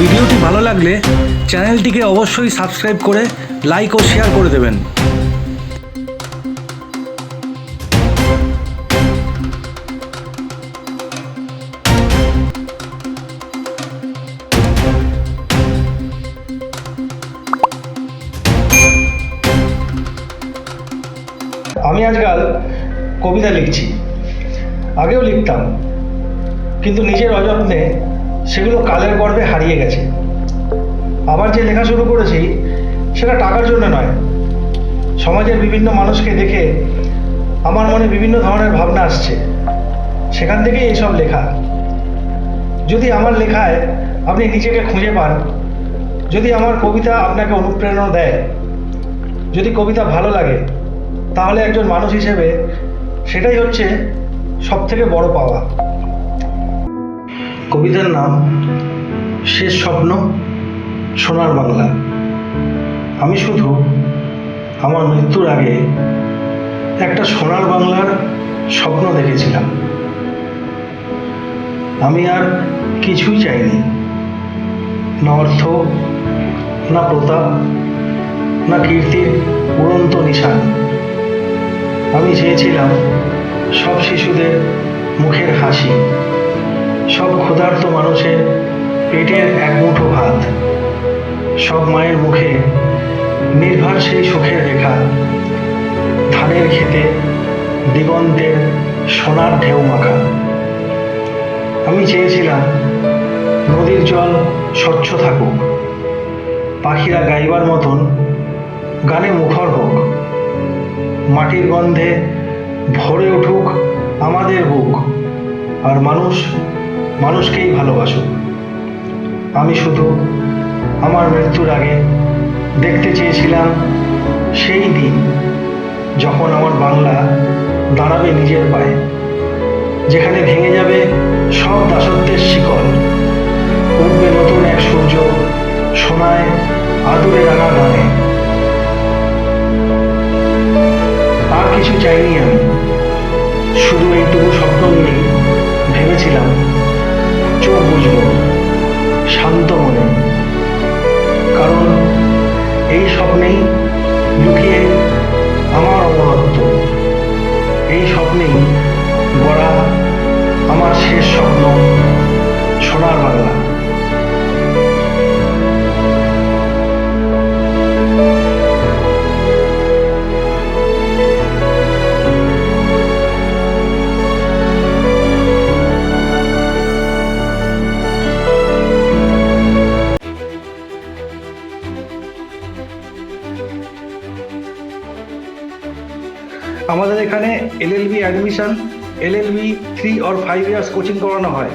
ভিডিওটি ভালো লাগলে চ্যানেলটিকে অবশ্যই সাবস্ক্রাইব করে লাইক ও শেয়ার করে দেবেন। আমি আজকাল কবিতা লিখছি। আগেও লিখতাম, কিন্তু নিজের অযত্নে সেগুলো কালের গর্ভে হারিয়ে গেছে। আবার যে লেখা শুরু করেছি, সেটা টাকার জন্য নয়। সমাজের বিভিন্ন মানুষকে দেখে আমার মনে বিভিন্ন ধরনের ভাবনা আসছে। সেখান থেকেই এইসব লেখা। যদি আমার লেখায় আপনি নিজেকে খুঁজে পান, যদি আমার কবিতা আপনাকে অনুপ্রেরণা দেয়, যদি কবিতা ভালো লাগে, তাহলে একজন মানুষ হিসেবে সেটাই হচ্ছে সব থেকে বড় পাওয়া। কবিতার নাম শেষ স্বপ্ন, সোনার বাংলা। আমি শুধু আমার মৃত্যুর আগে একটা সোনার বাংলার স্বপ্ন দেখেছিলাম। আমি আর কিছুই চাইনি। না অর্থ, না প্রতাপ, না কীর্তির উড়ন্ত নিশান। আমি চেয়েছিলাম সব শিশুদের মুখের হাসি। সব ক্ষুধার্ত মানুষের পেটের এক মুঠো ভাত। সব মায়ের মুখে নির্ভর সেই সুখের রেখা। ধানের খেতে দিগন্তের সোনার ঢেউ মাখা। আমি চেয়েছিলাম নদীর জল স্বচ্ছ থাকুক। পাখিরা গাইবার মতন গানে মুখর হোক। মাটির গন্ধে ভরে উঠুক আমাদের বুক। আর মানুষ মানুষকেই ভালোবাসুক আমি শুধু আমার মৃত্যুর আগে দেখতে চেয়েছিলাম সেই দিন যখন আমার বাংলা দাঁড়াবে নিজের পায়ে, যেখানে ভেঙে যাবে সব দাসত্বের শিকল, উঠবে নতুন এক সূর্য সোনায় আদুরে রাঙা গানে। আর কিছু চাইনি আমি, শুধু এইটুকু স্বপ্ন নিয়েই ভেবেছিলাম। আমাদের এখানে L L LLB admission LLB three or five years coaching করানো হয়।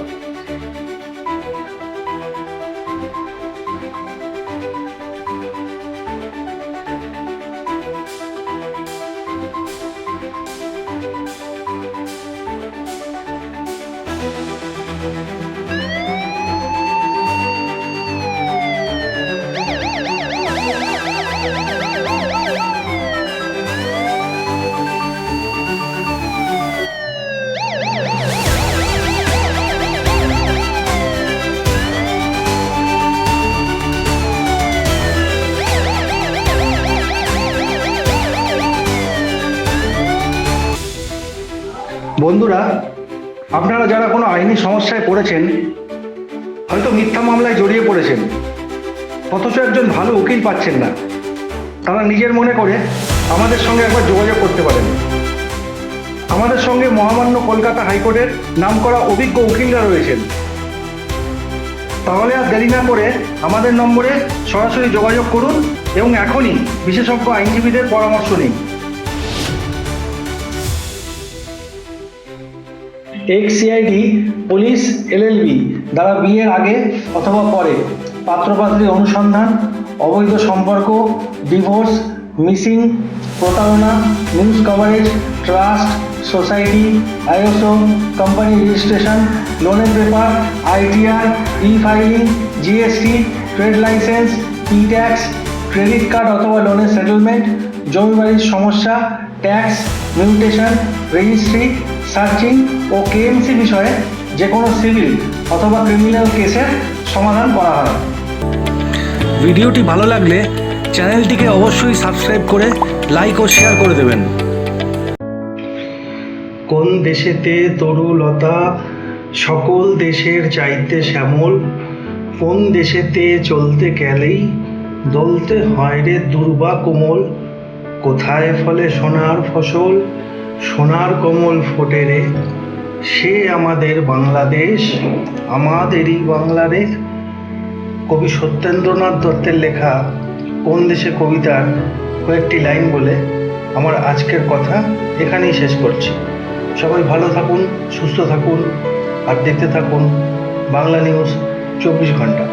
বন্ধুরা, আপনারা যারা কোনো আইনি সমস্যায় পড়েছেন, হয়তো মিথ্যা মামলায় জড়িয়ে পড়েছেন, অথচ একজন ভালো উকিল পাচ্ছেন না, তারা নিজের মনে করে আমাদের সঙ্গে একবার যোগাযোগ করতে পারেন। আমাদের সঙ্গে মহামান্য কলকাতা হাইকোর্টের নাম করা অভিজ্ঞ উকিলরা রয়েছেন। তাহলে আর দেরি না করে আমাদের নম্বরে সরাসরি যোগাযোগ করুন এবং এখনই বিশেষজ্ঞ আইনজীবীদের পরামর্শ নিন। এক্সিআইডি পুলিশ এলএলবি দ্বারা বিয়ের আগে অথবা পরে পাত্রপাত্রী অনুসন্ধান, অবৈধ সম্পর্ক, ডিভোর্স, মিসিং, প্রতারণা, news coverage, trust, society ISO company registration, লোনের paper, ITR e filing GST trade license e tax credit card অথবা লোনের সেটেলমেন্ট, জমি বাড়ির সমস্যা, ট্যাক্স, মিউটেশন, রেজিস্ট্রি সার্চিং ও কেএমসি বিষয়ে যে কোনো সিভিল অথবা ক্রিমিনাল কেসের সমাধান করা হয়। ভিডিওটি ভালো লাগলে চ্যানেলটিকে অবশ্যই সাবস্ক্রাইব করে লাইক ও শেয়ার করে দেবেন। কোন দেশেতে তরুলতা সকল দেশের চাইতে শ্যামল কোন দেশেতে চলতে গেলেই দলতে হয় রে দুর্বা কোমল কোথায় ফলে সোনার ফসল সোনার কোমল ফোটে রে। সে আমাদের বাংলাদেশ, আমাদেরই বাংলা রে কবি সত্যেন্দ্রনাথ দত্তের লেখা কোন দেশে কবিতার কয়েকটি লাইন বলে আমার আজকের কথা এখানেই শেষ করছি। সবাই ভালো থাকুন, সুস্থ থাকুন, আর দেখতে থাকুন বাংলা নিউজ চব্বিশ ঘণ্টা।